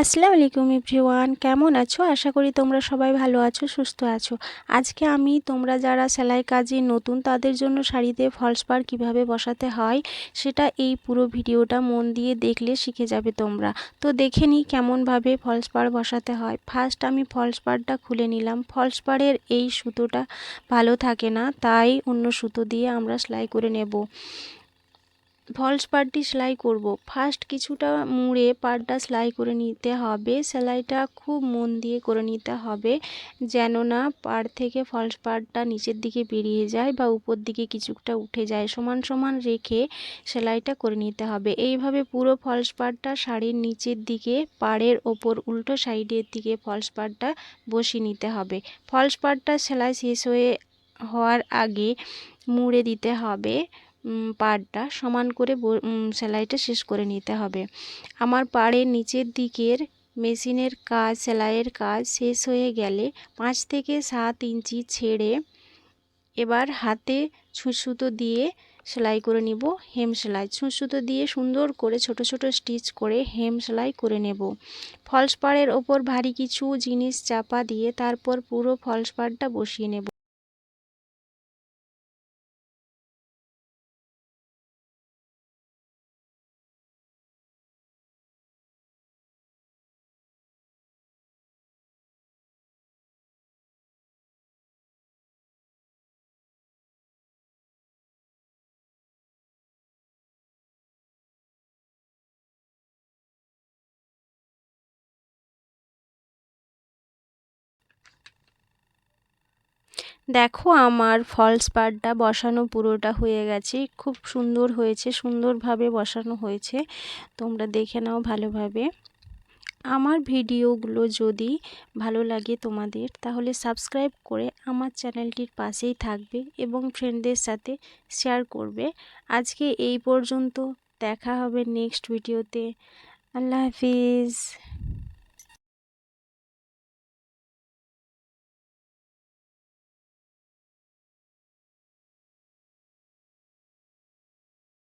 আসসালামু আলাইকুম এভরিওয়ান, কেমন আছো? আশা করি তোমরা সবাই ভালো আছো, সুস্থ আছো। আজকে আমি তোমরা যারা সেলাই কাজে নতুন, তাদের জন্য শাড়িতে ফলস পার কীভাবে বসাতে হয়, সেটা এই পুরো ভিডিওটা মন দিয়ে দেখলে শিখে যাবে তোমরা। তো দেখে নিই কেমনভাবে ফলস পার বসাতে হয়। ফার্স্ট আমি ফলস পারটা খুলে নিলাম। ফলস পারের এই সুতোটা ভালো থাকে না, তাই অন্য সুতো দিয়ে আমরা সেলাই করে নেব। ফলস পাড়টি সেলাই করব। ফার্স্ট কিছুটা মুড়ে পাড়টা সেলাই করে নিতে হবে। সেলাইটা খুব মন দিয়ে করে নিতে হবে, যেন না পাড় থেকে ফলস পাড়টা নিচের দিকে বেরিয়ে যায় বা উপর দিকে কিছুটা উঠে যায়। সমান সমান রেখে সেলাইটা করে নিতে হবে। এইভাবে পুরো ফলস পাড়টা শাড়ির নিচের দিকে, পাড়ের ওপর উল্টো সাইডের দিকে ফলস পাড়টা বসিয়ে নিতে হবে। ফলস পাড়টা সেলাই শেষ হয়ে হওয়ার আগে মুড়ে দিতে হবে। পাড়টা সমান করে সেলাইটা শেষ করে নিতে হবে। আমার পাড়ের নিচের দিকের মেশিনের কাজ, সেলাইয়ের কাজ শেষ হয়ে গেলে পাঁচ থেকে সাত ইঞ্চি ছেড়ে এবার হাতে সুতো দিয়ে সেলাই করে নিব, হেম সেলাই। সুতো দিয়ে সুন্দর করে ছোট ছোট স্টিচ করে হেম সেলাই করে নেব। ফলস পাড়ের ওপর ভারী কিছু জিনিস চাপা দিয়ে তারপর পুরো ফলস পাড়টা বসিয়ে নেব। দেখো আমার ফলস পাড়টা বসানো পুরোটা হয়ে গেছে। খুব সুন্দর হয়েছে, সুন্দরভাবে বসানো হয়েছে। তোমরা দেখে নাও ভালোভাবে। আমার ভিডিওগুলো যদি ভালো লাগে তোমাদের, তাহলে সাবস্ক্রাইব করে আমার চ্যানেলটির পাশেই থাকবে এবং ফ্রেন্ডদের সাথে শেয়ার করবে। আজকে এই পর্যন্ত, দেখা হবে নেক্সট ভিডিওতে আল্লাহ হাফিজ।